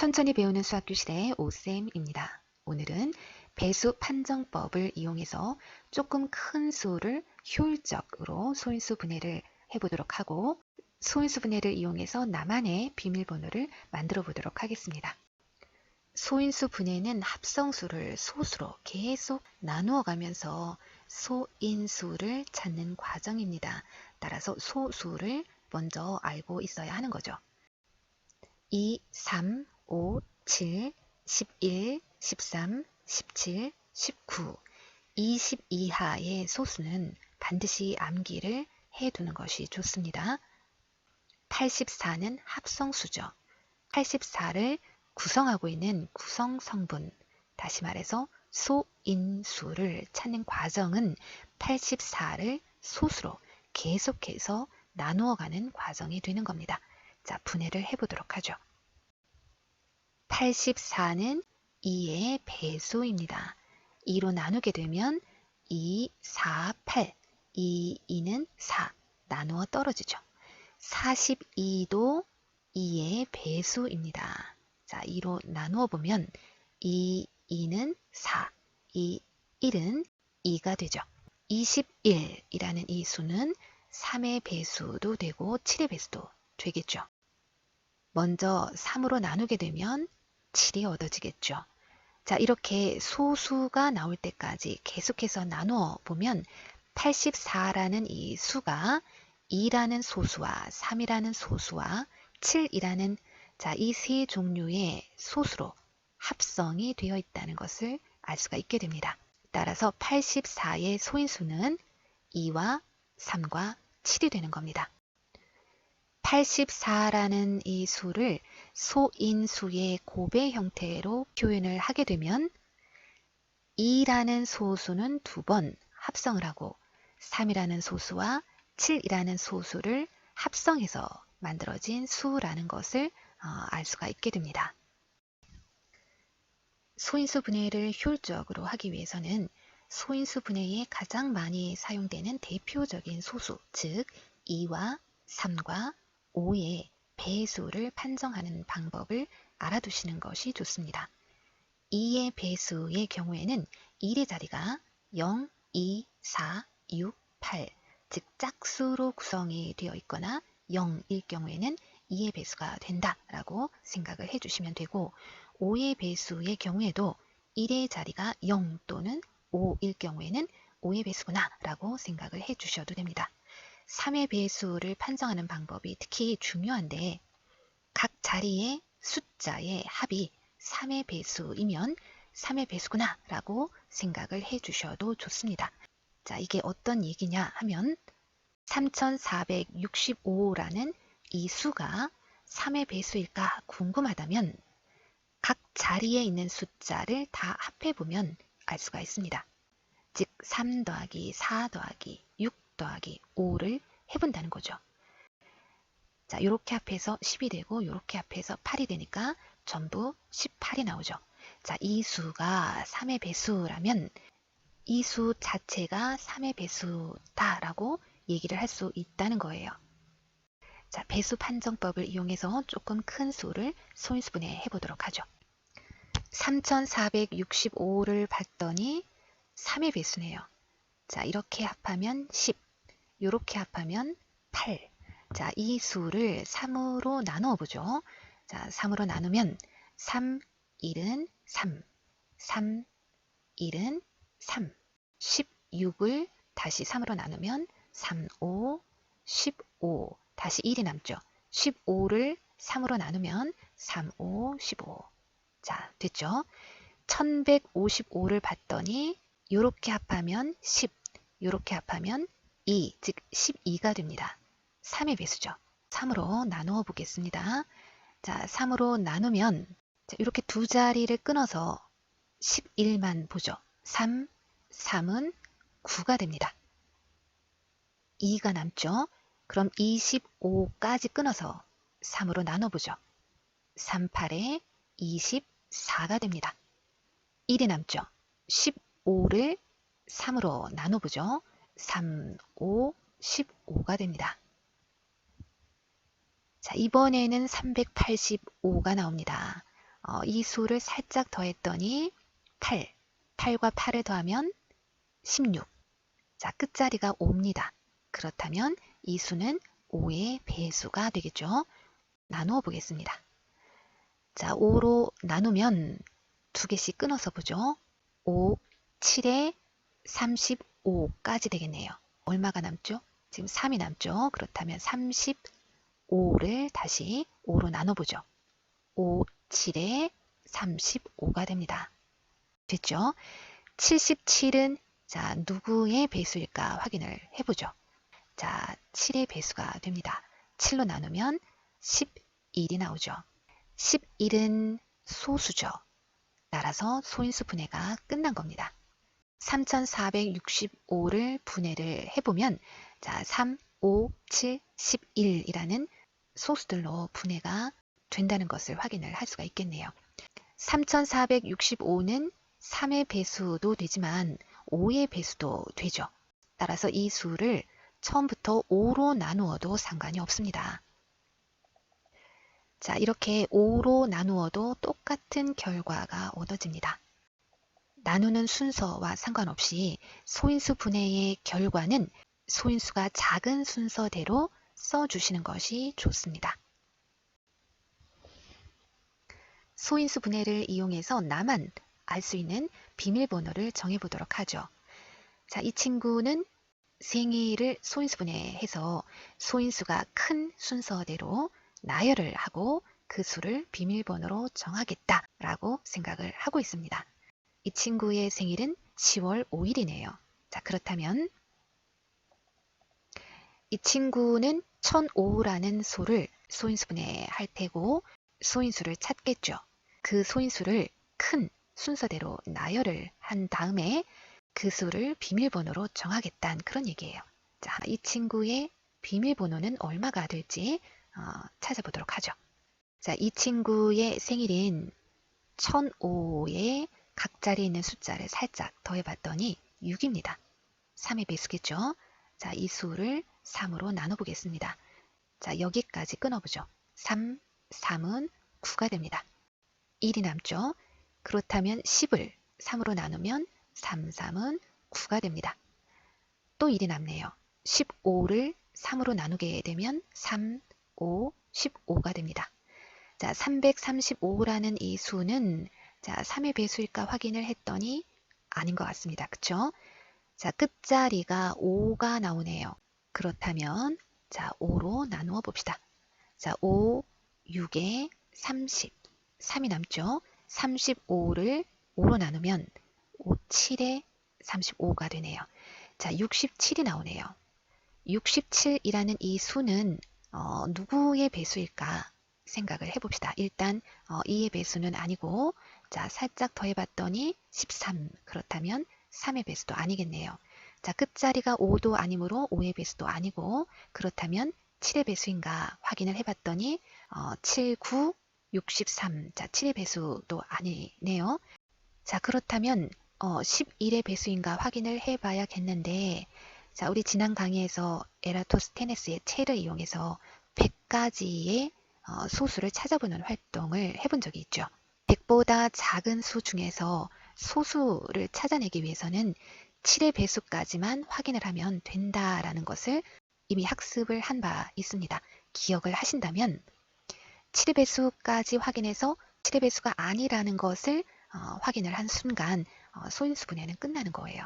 천천히 배우는 수학교 시대의 오쌤입니다. 오늘은 배수 판정법을 이용해서 조금 큰 수를 효율적으로 소인수 분해를 해보도록 하고 소인수 분해를 이용해서 나만의 비밀번호를 만들어 보도록 하겠습니다. 소인수 분해는 합성수를 소수로 계속 나누어 가면서 소인수를 찾는 과정입니다. 따라서 소수를 먼저 알고 있어야 하는 거죠. 2, 3, 5, 7, 11, 13, 17, 19, 20 이하의 소수는 반드시 암기를 해두는 것이 좋습니다. 84는 합성수죠. 84를 구성하고 있는 구성 성분, 다시 말해서 소인수를 찾는 과정은 84를 소수로 계속해서 나누어가는 과정이 되는 겁니다. 자, 분해를 해보도록 하죠. 84는 2의 배수입니다. 2로 나누게 되면 2, 4, 8, 2, 2는 4, 나누어 떨어지죠. 42도 2의 배수입니다. 자, 2로 나누어 보면 2, 2는 4, 2, 1은 2가 되죠. 21이라는 이 수는 3의 배수도 되고 7의 배수도 되겠죠. 먼저 3으로 나누게 되면 7이 얻어지겠죠. 자, 이렇게 소수가 나올 때까지 계속해서 나누어 보면 84라는 이 수가 2라는 소수와 3이라는 소수와 7이라는 자, 이 세 종류의 소수로 합성이 되어 있다는 것을 알 수가 있게 됩니다. 따라서 84의 소인수는 2와 3과 7이 되는 겁니다. 84라는 이 수를 소인수의 고배 형태로 표현을 하게 되면 2라는 소수는 두 번 합성을 하고 3이라는 소수와 7이라는 소수를 합성해서 만들어진 수라는 것을 어, 알 수가 있게 됩니다. 소인수 분해를 효율적으로 하기 위해서는 소인수 분해에 가장 많이 사용되는 대표적인 소수, 즉 2와 3과 5의 배수를 판정하는 방법을 알아두시는 것이 좋습니다. 2의 배수의 경우에는 1의 자리가 0, 2, 4, 6, 8, 즉 짝수로 구성이 되어 있거나 0일 경우에는 2의 배수가 된다라고 생각을 해주시면 되고 5의 배수의 경우에도 1의 자리가 0 또는 5일 경우에는 5의 배수구나 라고 생각을 해주셔도 됩니다. 3의 배수를 판정하는 방법이 특히 중요한데 각 자리의 숫자의 합이 3의 배수이면 3의 배수구나 라고 생각을 해 주셔도 좋습니다. 자, 이게 어떤 얘기냐 하면 3465라는 이 수가 3의 배수일까 궁금하다면 각 자리에 있는 숫자를 다 합해보면 알 수가 있습니다. 즉, 3 더하기 4 더하기 6 더하기 5를 해본다는 거죠. 자, 이렇게 합해서 10이 되고 이렇게 합해서 8이 되니까 전부 18이 나오죠. 자, 이 수가 3의 배수라면 이 수 자체가 3의 배수다라고 얘기를 할 수 있다는 거예요. 자, 배수 판정법을 이용해서 조금 큰 수를 소인수분해 해보도록 하죠. 3465를 봤더니 3의 배수네요. 자, 이렇게 합하면 10, 이렇게 합하면 8. 자, 이 수를 3으로 나누어 보죠. 자, 3으로 나누면 3, 1은 3, 3, 1은 3, 16을 다시 3으로 나누면 3, 5, 15, 다시 1이 남죠. 15를 3으로 나누면 3, 5, 15. 자, 됐죠? 1155를 봤더니 이렇게 합하면 10, 이렇게 합하면 2, 즉 12가 됩니다. 3의 배수죠. 3으로 나누어 보겠습니다. 자, 3으로 나누면 이렇게 두 자리를 끊어서 11만 보죠. 3, 3은 9가 됩니다. 2가 남죠. 그럼 25까지 끊어서 3으로 나눠보죠. 3, 8에 24가 됩니다. 1이 남죠. 15를 3으로 나눠보죠. 3, 5, 15가 됩니다. 자, 이번에는 385가 나옵니다. 어, 이 수를 살짝 더했더니 8. 8과 8을 더하면 16. 자, 끝자리가 5입니다. 그렇다면 이 수는 5의 배수가 되겠죠. 나누어 보겠습니다. 자, 5로 나누면 두 개씩 끊어서 보죠. 5, 7에 35까지 되겠네요. 얼마가 남죠? 지금 3이 남죠. 그렇다면 35를 다시 5로 나눠보죠. 5, 7에 35가 됩니다. 됐죠? 77은 자 누구의 배수일까 확인을 해보죠. 자 7의 배수가 됩니다. 7로 나누면 11이 나오죠. 11은 소수죠. 따라서 소인수 분해가 끝난 겁니다. 3465를 분해를 해보면 자 3, 5, 7, 11이라는 소수들로 분해가 된다는 것을 확인을 할 수가 있겠네요. 3465는 3의 배수도 되지만 5의 배수도 되죠. 따라서 이 수를 처음부터 5로 나누어도 상관이 없습니다. 자, 이렇게 5로 나누어도 똑같은 결과가 얻어집니다. 나누는 순서와 상관없이 소인수 분해의 결과는 소인수가 작은 순서대로 써주시는 것이 좋습니다. 소인수 분해를 이용해서 나만 알 수 있는 비밀번호를 정해보도록 하죠. 자, 이 친구는 생일을 소인수 분해해서 소인수가 큰 순서대로 나열을 하고 그 수를 비밀번호로 정하겠다라고 생각을 하고 있습니다. 이 친구의 생일은 10월 5일이네요. 자, 그렇다면 이 친구는 1005라는 수를 소인수분해 할 테고 소인수를 찾겠죠. 그 소인수를 큰 순서대로 나열을 한 다음에 그 수를 비밀번호로 정하겠다는 그런 얘기예요. 자, 이 친구의 비밀번호는 얼마가 될지 어, 찾아보도록 하죠. 자, 이 친구의 생일인 1005에 각 자리에 있는 숫자를 살짝 더해봤더니 6입니다. 3의 배수겠죠? 자, 이 수를 3으로 나눠보겠습니다. 자, 여기까지 끊어보죠. 3, 3은 9가 됩니다. 1이 남죠? 그렇다면 10을 3으로 나누면 3, 3은 9가 됩니다. 또 1이 남네요. 15를 3으로 나누게 되면 3, 5, 15가 됩니다. 자, 335라는 이 수는 자, 3의 배수일까 확인을 했더니 아닌 것 같습니다. 그쵸? 자, 끝자리가 5가 나오네요. 그렇다면 자, 5로 나누어 봅시다. 자, 5, 6에 30, 3이 남죠? 35를 5로 나누면 5, 7에 35가 되네요. 자, 67이 나오네요. 67이라는 이 수는 어, 누구의 배수일까 생각을 해봅시다. 일단 어, 2의 배수는 아니고 자 살짝 더해봤더니 13 그렇다면 3의 배수도 아니겠네요. 자 끝자리가 5도 아니므로 5의 배수도 아니고 그렇다면 7의 배수인가 확인을 해봤더니 어, 7, 9, 63. 자 7의 배수도 아니네요. 자 그렇다면 어, 11의 배수인가 확인을 해봐야겠는데 자 우리 지난 강의에서 에라토스테네스의 체를 이용해서 100가지의 어, 소수를 찾아보는 활동을 해본 적이 있죠. 100보다 작은 수 중에서 소수를 찾아내기 위해서는 7의 배수까지만 확인을 하면 된다라는 것을 이미 학습을 한 바 있습니다. 기억을 하신다면 7의 배수까지 확인해서 7의 배수가 아니라는 것을 어, 확인을 한 순간 어, 소인수 분해는 끝나는 거예요.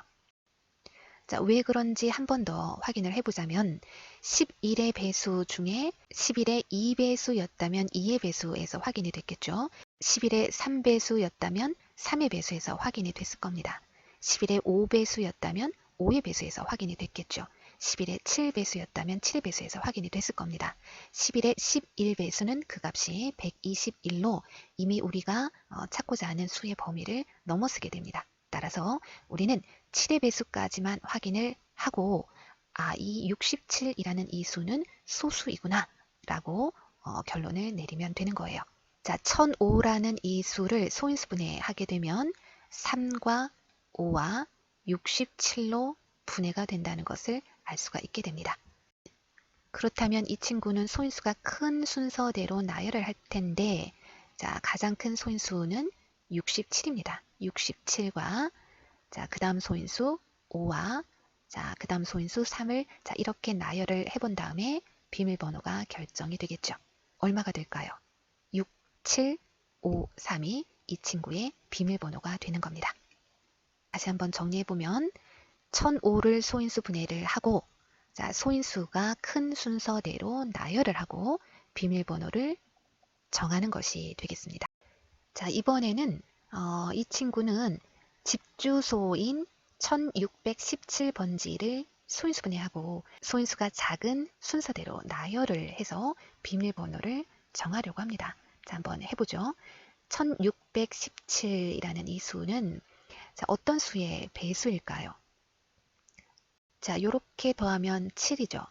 자, 왜 그런지 한 번 더 확인을 해보자면 11의 배수 중에 11의 2배수였다면 2의 배수에서 확인이 됐겠죠. 11의 3배수였다면 3의 배수에서 확인이 됐을 겁니다. 11의 5배수였다면 5의 배수에서 확인이 됐겠죠. 11의 7배수였다면 7의 배수에서 확인이 됐을 겁니다. 11의 11배수는 그 값이 121로 이미 우리가 어, 찾고자 하는 수의 범위를 넘어서게 됩니다. 따라서 우리는 7의 배수까지만 확인을 하고 아, 이 67이라는 이 수는 소수이구나 라고 어, 결론을 내리면 되는 거예요. 자, 1005라는 이 수를 소인수분해 하게 되면 3과 5와 67로 분해가 된다는 것을 알 수가 있게 됩니다. 그렇다면 이 친구는 소인수가 큰 순서대로 나열을 할 텐데 자, 가장 큰 소인수는 67입니다. 67과 자, 그다음 소인수 5와 자, 그다음 소인수 3을 자, 이렇게 나열을 해본 다음에 비밀번호가 결정이 되겠죠. 얼마가 될까요? 6, 7, 5, 3이 이 친구의 비밀번호가 되는 겁니다. 다시 한번 정리해보면 1005를 소인수 분해를 하고 자, 소인수가 큰 순서대로 나열을 하고 비밀번호를 정하는 것이 되겠습니다. 자, 이번에는 어, 이 친구는 집주소인 1617번지를 소인수 분해하고 소인수가 작은 순서대로 나열을 해서 비밀번호를 정하려고 합니다. 자, 한번 해보죠. 1617이라는 이 수는 자, 어떤 수의 배수일까요? 자, 요렇게 더하면 7이죠.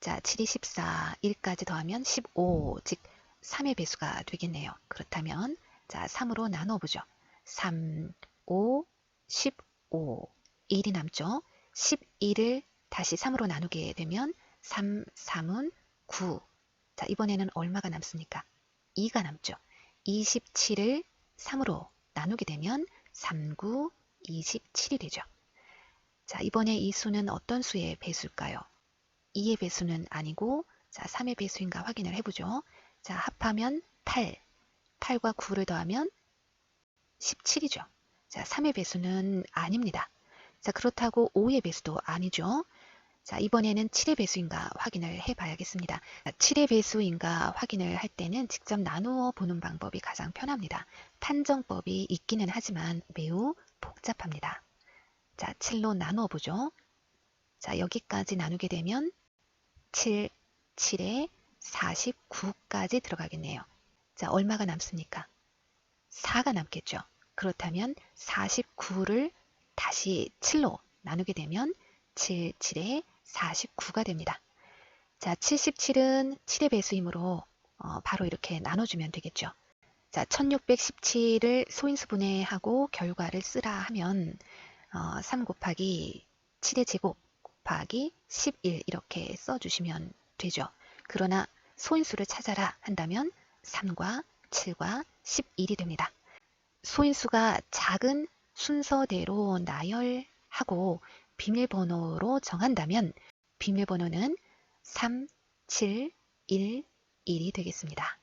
자, 7이 14, 1까지 더하면 15, 즉 3의 배수가 되겠네요. 그렇다면 자, 3으로 나눠 보죠. 3, 5, 15, 1이 남죠. 11을 다시 3으로 나누게 되면 3, 3은 9. 자, 이번에는 얼마가 남습니까? 2가 남죠. 27을 3으로 나누게 되면 3, 9, 27이 되죠. 자, 이번에 이 수는 어떤 수의 배수일까요? 2의 배수는 아니고 자, 3의 배수인가 확인을 해보죠. 자, 합하면 8. 8과 9를 더하면 17이죠. 자, 3의 배수는 아닙니다. 자, 그렇다고 5의 배수도 아니죠. 자, 이번에는 7의 배수인가 확인을 해 봐야겠습니다. 7의 배수인가 확인을 할 때는 직접 나누어 보는 방법이 가장 편합니다. 판정법이 있기는 하지만 매우 복잡합니다. 자, 7로 나누어 보죠. 자, 여기까지 나누게 되면 7, 7에 49까지 들어가겠네요. 자, 얼마가 남습니까? 4가 남겠죠. 그렇다면 49를 다시 7로 나누게 되면 7, 7에 49가 됩니다. 자, 77은 7의 배수이므로 어, 바로 이렇게 나눠주면 되겠죠. 자, 1617을 소인수 분해하고 결과를 쓰라 하면 어, 3 곱하기 7의 제곱 곱하기 11 이렇게 써주시면 되죠. 그러나 소인수를 찾아라 한다면 3과 7과 11이 됩니다. 소인수가 작은 순서대로 나열하고 비밀번호로 정한다면 비밀번호는 3, 7, 1, 1이 되겠습니다.